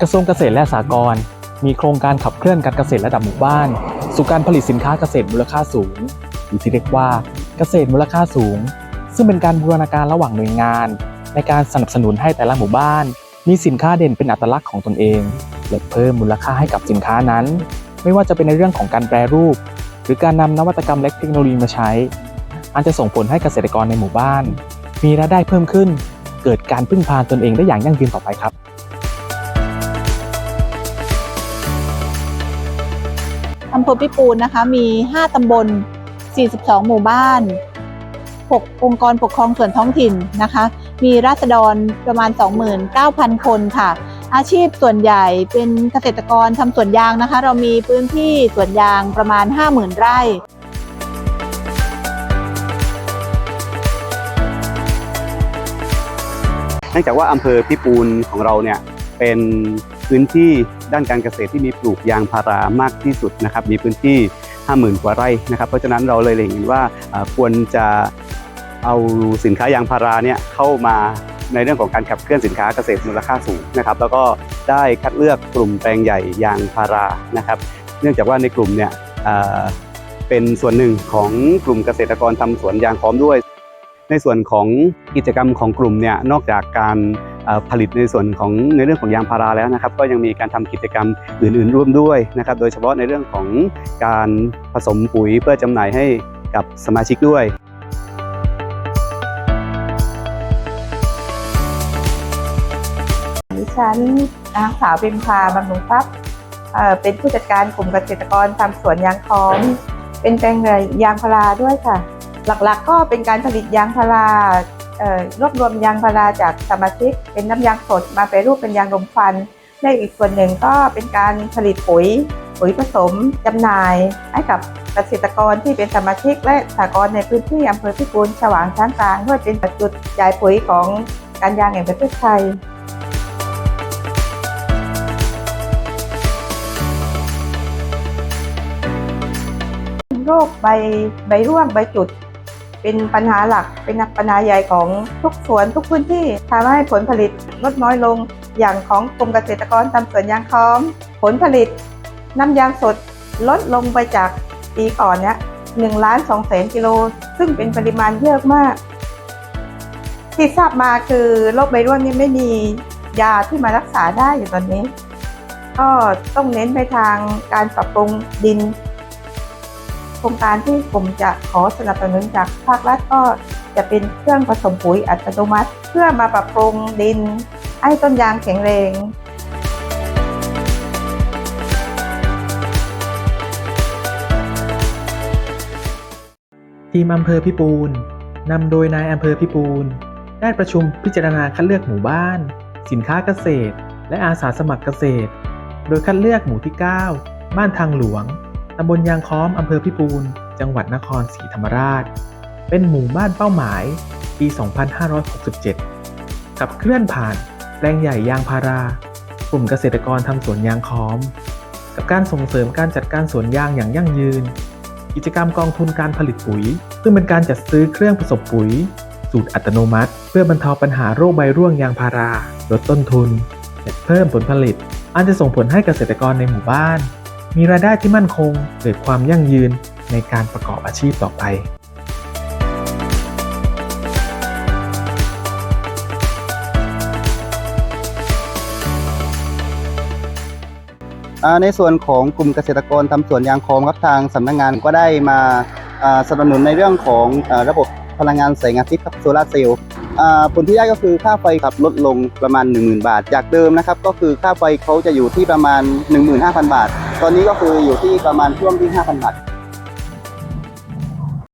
กระทรวงเกษตรและสหกรณ์มีโครงการขับเคลื่อนการเกษตรระดับหมู่บ้าน สู่การผลิตสินค้าเกษตรมูลค่าสูง หรือที่เรียกว่าเกษตรมูลค่าสูง ซึ่งเป็นการบูรณาการระหว่างหน่วยงาน ในการสนับสนุนให้แต่ละหมู่บ้าน มีสินค้าเด่นเป็นอัตลักษณ์ของตนเองและเพิ่มมูลค่าให้กับสินค้านั้น ไม่ว่าจะเป็นในเรื่องของการแปรรูป หรือการนำนวัตกรรมและเทคโนโลยีมาใช้ อันจะส่งผลให้เกษตรกรในหมู่บ้าน มีรายได้เพิ่มขึ้น เกิดการพึ่งพาตนเองได้อย่างยั่งยืนต่อไปครับ อำเภอพิปูนนะคะ มี 5 ตำบล 42 หมู่บ้าน 6 องค์กรปกครองส่วนท้องถิ่นนะคะ มีราษฎรประมาณ 29,000 คนค่ะ อาชีพส่วนใหญ่เป็นเกษตรกรทำสวนยางนะคะ เรามีพื้นที่สวนยางประมาณ 50,000 ไร่เนื่องจากว่าอำเภอพิปูนของเราเนี่ยเป็น พื้นที่ด้านการเกษตรที่มีปลูกยางพารามากที่สุดนะครับ มีพื้นที่ 50,000 กว่าไร่นะครับ เพราะฉะนั้นเราเลยเห็นว่าควรจะเอาสินค้ายางพาราเนี่ยเข้ามาในเรื่องของการขับเคลื่อนสินค้าเกษตรมูลค่าสูงนะครับ แล้วก็ได้คัดเลือกกลุ่มแปลงใหญ่ยางพารานะครับ เนื่องจากว่าในกลุ่มเนี่ยเป็นส่วนหนึ่งของกลุ่มเกษตรกรทำสวนยางพร้อมด้วย ในส่วนของกิจกรรมของกลุ่มเนี่ยนอกจากการ ผลิตในส่วนของในเรื่องของยางพาราแล้วนะครับ ก็ยังมีการทำกิจกรรมอื่น ๆ ร่วมด้วยนะครับ โดยเฉพาะในเรื่องของการผสมปุ๋ยเพื่อจำหน่ายให้กับสมาชิกด้วยดิฉันนางสาวเบญพาบำรุงทรัพย์เป็นผู้จัดการกลุ่มเกษตรกรทำสวนยางคอม เป็นแปลงยางพาราด้วยค่ะ หลักๆก็เป็นการผลิตยางพารา รวบรวมยางพาราจากสมาชิกเป็นน้ำยางสดมาแปรรูปเป็นยางรมควันและอีกส่วนหนึ่งก็เป็นการผลิตปุ๋ย ปุ๋ยผสมจำหน่าย ให้กับเกษตรกรที่เป็นสมาชิกและสหกรณ์ในพื้นที่อำเภอพิบูลฉวางช้างกลางด้วยเป็นจุดจ่ายปุ๋ยของการยางแห่งประเทศไทยโรคใบใบร่วงใบจุด เป็นปัญหาหลักเป็นปัญหาใหญ่ของทุกสวนทุกพื้นที่ทำให้ผลผลิตลดน้อยลงอย่างของกลุ่มเกษตรกรทำสวนยางค้อม ผลผลิตน้ำยางสดลดลงไปจากปีก่อนเนี้ยหนึ่งล้านสองแสนกิโล ซึ่งเป็นปริมาณเยอะมาก ที่ทราบมาคือโรคใบร่วงนี่ไม่มียาที่มารักษาได้อยู่ตอนนี้ ก็ต้องเน้นไปทางการปรับปรุงดิน รงการที่ผมจะขอสนับสนุนจากภาครัฐก็จะเป็นเครื่องผสมปุ๋ยอัตโนมัติ เพื่อมาปรับปรุงดิน ให้ต้นยางแข็งแรงทีมอำเภอพิปูนนำโดยนายอำเภอพิปูนได้ประชุมพิจารณาคัดเลือกหมู่บ้าน สินค้าเกษตร และอาสาสมัครเกษตร โดยคัดเลือกหมู่ที่ 9 บ้านทางหลวง ตำบลยางค้อม อำเภอพิปูนจังหวัดนครศรีธรรมราช เป็นหมู่บ้านเป้าหมาย ปี 2567 ขับเคลื่อนผ่านแปลงใหญ่ยางพารา กลุ่มเกษตรกรทำสวนยางค้อม กับการส่งเสริมการจัดการสวนยางอย่างยั่งยืน กิจกรรมกองทุนการผลิตปุ๋ย ซึ่งเป็นการจัดซื้อเครื่องผสมปุ๋ย สูตรอัตโนมัติ เพื่อบรรเทาปัญหาโรคใบร่วงยางพารา ลดต้นทุนและเพิ่มผลผลิตอันจะส่งผลให้เกษตรกรในหมู่บ้าน มีรายได้ที่มั่นคงเกิดความยั่งยืนในการประกอบอาชีพต่อไปในส่วนของกลุ่มเกษตรกรทำสวนยางคอมครับทางสำนักงานก็ได้มาสนับสนุนในเรื่องของระบบพลังงานแสงอาทิตย์ครับโซลาร์เซลล์ผลที่ได้ก็คือค่าไฟครับลดลงประมาณ 10,000 บาท จากเดิมนะครับก็คือค่าไฟเขาจะอยู่ที่ประมาณ 15,000 บาท ตอนนี้ก็คืออยู่ที่ประมาณช่วงที่ 5,000 บาท